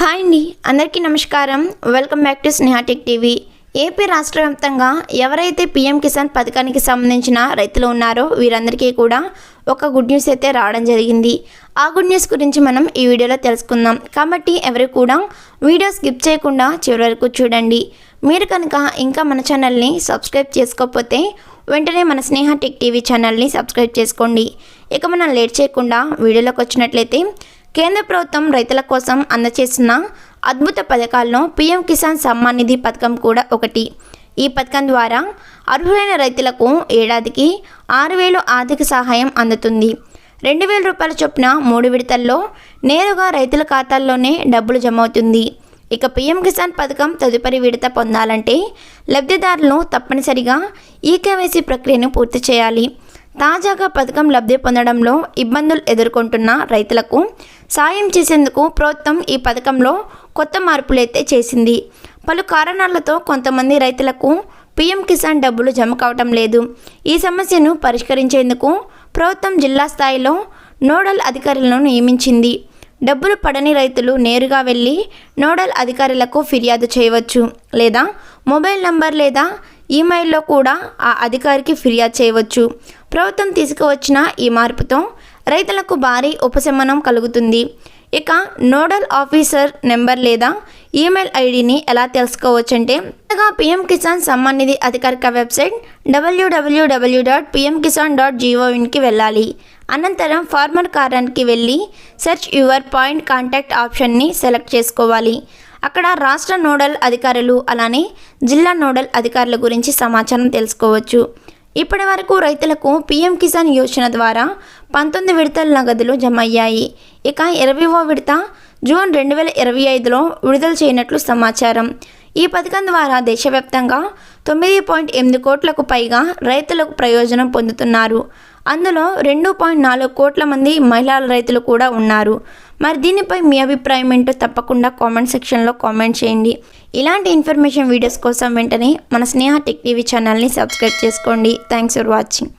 Hi అండి అందరికీ నమస్కారం. Welcome back to Sneha tech TV AP రాష్ట్ర వ్యాప్తంగా ఎవరైతే పీఎం కిసాన్ పథకానికి సంబంధించిన రైతులు ఉన్నారో వీరందరికీ కూడా ఒక గుడ్ న్యూస్ అయితే రావడం జరిగింది. ఆ గుడ్ న్యూస్ గురించి మనం ఈ వీడియోలో తెలుసుకుందాం. కాబట్టి ఎవరు కూడా వీడియో స్కిప్ చేయకుండా చివరి వరకు చూడండి. మీరు కనుక ఇంకా మన ఛానల్ని సబ్స్క్రైబ్ చేసుకోకపోతే వెంటనే మన స్నేహ టెక్ టీవీ ఛానల్ని సబ్స్క్రైబ్ చేసుకోండి. ఇక మనం లేట్ చేయకుండా వీడియోలోకి వచ్చినట్లయితే కేంద్ర ప్రభుత్వం రైతుల కోసం అందచేస్తున్న అద్భుత పథకాల్లో పీఎం కిసాన్ సమ్మాన్ నిధి పథకం కూడా ఒకటి. ఈ పథకం ద్వారా అర్హులైన రైతులకు ఏడాదికి ఆరు వేలు ఆర్థిక సహాయం అందుతుంది. రెండు వేల రూపాయల చొప్పున మూడు విడతల్లో నేరుగా రైతుల ఖాతాల్లోనే డబ్బులు జమ అవుతుంది ఇక పీఎం కిసాన్ పథకం తదుపరి విడత పొందాలంటే లబ్ధిదారులు తప్పనిసరిగా ఈకేవైసీ ప్రక్రియను పూర్తి చేయాలి. తాజాగా పథకం లబ్ధి పొందడంలో ఇబ్బందులు ఎదుర్కొంటున్న రైతులకు సాయం చేసేందుకు ప్రభుత్వం ఈ పథకంలో కొత్త మార్పులైతే చేసింది. పలు కారణాలతో కొంతమంది రైతులకు పీఎం కిసాన్ డబ్బులు జమ కావటం లేదు. ఈ సమస్యను పరిష్కరించేందుకు ప్రభుత్వం జిల్లా స్థాయిలో నోడల్ అధికారులను నియమించింది. డబ్బులు పడని రైతులు నేరుగా వెళ్ళి నోడల్ అధికారులకు ఫిర్యాదు చేయవచ్చు లేదా మొబైల్ నంబర్ లేదా ఈమెయిల్లో కూడా ఆ అధికారికి ఫిర్యాదు చేయవచ్చు. ప్రభుత్వం తీసుకువచ్చిన ఈ మార్పుతో రైతులకు భారీ ఉపశమనం కలుగుతుంది. ఇక నోడల్ ఆఫీసర్ నెంబర్ లేదా ఈమెయిల్ ఐడిని ఎలా తెలుసుకోవచ్చంటే ముందుగా పిఎం కిసాన్ సమ్మాన్ నిధి అధికారిక వెబ్సైట్ డబ్ల్యూడబ్ల్యూడబ్ల్యూ డాట్ పిఎం కిసాన్ డాట్ జీఓవిన్కి వెళ్ళాలి. అనంతరం ఫార్మర్ కారానికి వెళ్ళి సెర్చ్ యువర్ పాయింట్ కాంటాక్ట్ ఆప్షన్ని సెలెక్ట్ చేసుకోవాలి. అక్కడ రాష్ట్ర నోడల్ అధికారులు అలానే జిల్లా నోడల్ అధికారుల గురించి సమాచారం తెలుసుకోవచ్చు. ఇప్పటి వరకు రైతులకు పీఎం కిసాన్ యోజన ద్వారా పంతొమ్మిది విడతల నగదులు జమ అయ్యాయి ఇక ఇరవైవ విడత జూన్ రెండు వేల ఇరవై ఐదులో విడుదల చేయనట్లు సమాచారం. ఈ పథకం ద్వారా దేశవ్యాప్తంగా తొమ్మిది పాయింట్ ఎనిమిది కోట్లకు పైగా రైతులకు ప్రయోజనం పొందుతున్నారు. అందులో రెండు పాయింట్ నాలుగు కోట్ల మంది మహిళా రైతులు కూడా ఉన్నారు. మరి దీనిపై మీ అభిప్రాయం ఏంటో తప్పకుండా కామెంట్ సెక్షన్లో కామెంట్ చేయండి. ఇలాంటి ఇన్ఫర్మేషన్ వీడియోస్ కోసం వెంటనే మన స్నేహ టెక్ టీవీ ఛానల్ని సబ్స్క్రైబ్ చేసుకోండి. Thanks for watching.